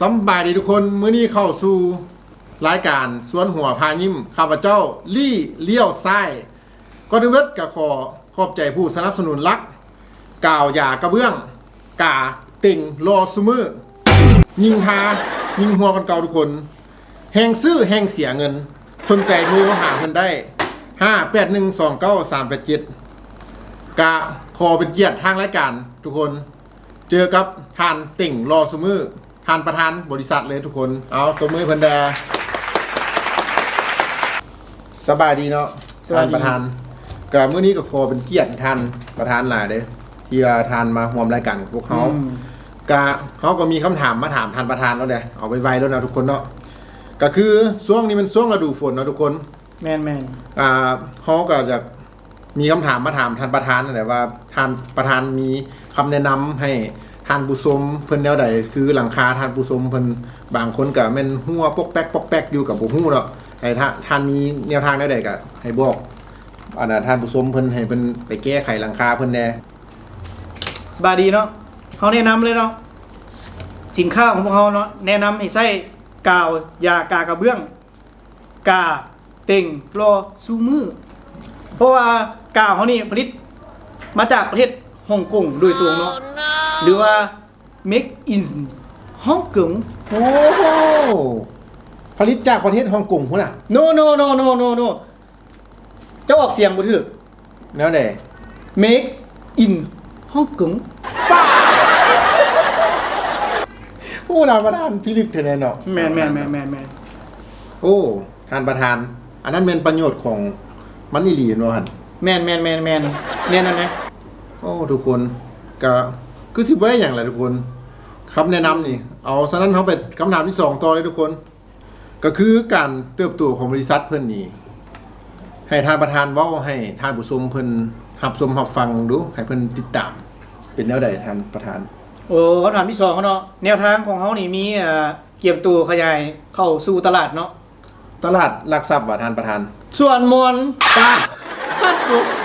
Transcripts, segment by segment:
สำบายดีทุกคนมื้อนี้เข้าสู่รายการสวนหัวพายิ้มข้าพเจ้าลี่เลี้ยวซ้ก็ถึงเวทกับขอขอบใจผู้สนับสนุนรักกล่าวอย่ากระเบื้องกาติ่งรอซุมือยิงทายิงหัวกันเก่าทุกคน แหงซื้อแหงเสียเงิน สนใจโทรหาเพิ่นได้5 8 1 2 9 3 8 7กะขอเป็นเกียรติทางรายการทุกคน เจอกับทานติ่งรอสมือ ทานประธานบริษัทเลยทุกคน เอาตัวมือเพิ่นแดสบายดีเนาะสบายดีทานประธานกับมื้อนี้ก็ขอเป็นเกียรติทานประธานหลายเด้อที่ว่าทานมาร่วมรายการกับพวกเขา อืมกะเขาก็มีคำถามมาถามทานประธานแล้วเด้อเอาไวๆแล้วนะทุกคนเนาะก็คือช่วงนี้มันช่วงฤดูฝนเนาะทุกคน แมนแมนอ่าเขาก็จะมีคำถามมาถามท่านประธานนั่นแหละว่าท่านประธานมีคำแนะนำให้ ทานผู้ชมเพิ่นแนวใดคือหลังคาทานผู้ชมเพิ่นบางคนก็แม่นหัวปกแป๊กปกแป๊กอยู่กับบ่ฮู้เนาะให้ท่านท่านมีแนวทางแนวใดก็ให้บอกอันน่ะท่านผู้ชมเพิ่นให้เพิ่นไปแก้ไขหลังคาเพิ่นแหน่สบายดีเนาะเขาแนะนำเลยเนาะสินค้าของพวกเขาเนาะแนะนำให้ใส่กาวยากากระเบื้อง กาเต่งรอซูมือเพราะว่ากาวเขานี่ผลิตมาจากประเทศฮ่องกงโดยตรงเนาะ หรือว่า make in ฮ่องกง โอ้โหผลิตจากประเทศฮ่องกงพุ่นน่ะ no no no no no no เจ้าออกเสียงบ่ถูกแนวใด make in ฮ่องกงโอ้ท่านประธานพิลึกเท่าแน่เนาะแมนแมนแมนแมนแมนโอ้ท่านประธาน อันนั้นเป็นประโยชน์ของมันอีหลีเนาะหั่นแมนแมนแมนแมนแน่นอนไหมโอ้ ทุกคนก็ คือสิบไว้อย่างไรทุกคนคำแนะนำนี่ เอาฉะนั้นเขาไปคำถามที่สองต่อเลยทุกคน ก็คือการเติบโตของบริษัทเพิ่นนี่ให้ท่านประธานเว้าให้ท่านผู้ชมเพิ่นหับชมหับฟังดู ให้เพิ่นติดตาม เป็นแนวใดท่านประธาน โอ้คำถามที่สองเขาเนาะแนวทางของเขานี่มีเอ่อเกียมตัวขยายเข้าสู่ตลาดเนาะตลาดหลักทรัพย์ว่าท่านประธานส่วนมวลป้า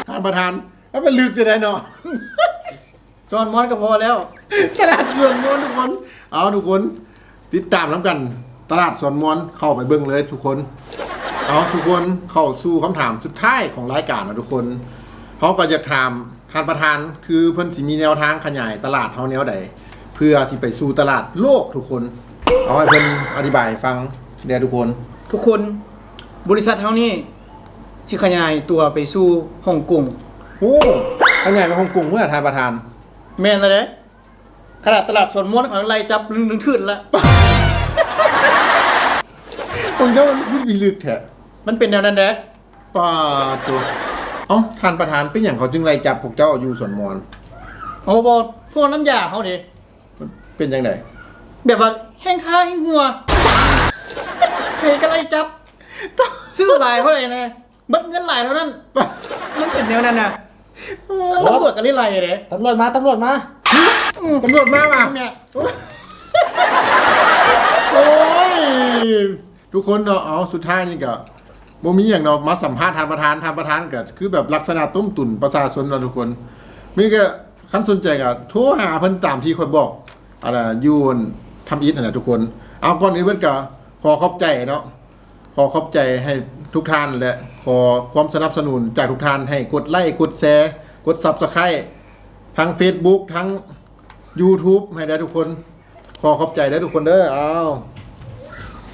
ท่านประธานแล้วมันลึกจะได้เนาะ ส่วนมวลก็พอแล้ว ตลาดส่วนมวลทุกคน เอาทุกคน ติดตามน้ำกัน ตลาดส่วนมวลเข้าไปเบิ้งเลยทุกคน เอาทุกคนเข้าสู่คำถามสุดท้ายของรายการนะทุกคนเขาก็จะถามท่านประธานคือเพิ่นสิมีแนวทางขยายตลาดเขาแนวใดเพื่อสิไปสู่ตลาดโลกทุกคน เอาให้เพิ่นอธิบายให้ฟังเดี๋ยวทุกคน ทุกคนบริษัทเขานี่สิขยายตัวไปสู่ฮ่องกงโอ้ขยายไปฮ่องกงเมื่อท่านประธาน แม่นเลยเด้ขนาดตลาดส่วนมวลของไรจับลึงลึงขึ้นละคนเจ้ามันพูดวิลึกแท้มันเป็นแนวนั้นเด้ป้าตัวเอ้าท่านประธานเป็นอย่างเขาจึงไล่จับพวกเจ้าอยู่ส่วนมอนโอ้บอพวกน้ำยาเขาเด้มันเป็นยังไงแบบว่าแห้งท้าแห้งหัวใครก็ไล่จับ ซื้อหลายเท่าไหร่นะเบิดเงินหลายเท่านั้น มันเป็นแนวนั้นนะ ตำรวจก็เล่นไรเด้ตำรวจมาตำรวจมาตำรวจมาว่ะเนี่ยโอ้ยทุกคนเนาะเอาสุดท้ายนี่ก็บ่มีอย่างเนาะมาสัมภาษณ์ท่านประธานท่านประธานก็คือแบบลักษณะต้มตุ๋นประชาชนเราะทุกคนมีก็คันสนใจก็โทรหาเพิ่นตามที่คนบอกอะไรยูนทำอีทนั่นแหละทุกคน เอาก่อนอื่นเพิ่นก็ขอขอบใจเนาะขอขอบใจให้ ทุกท่านและขอความสนับสนุนจากทุกท่านให้กดไลค์กดแชร์กดซับสไครต์ทั้ง Facebook ทั้ง YouTube ให้ได้ทุกคน ขอขอบใจได้ทุกคนเด้ออ้าว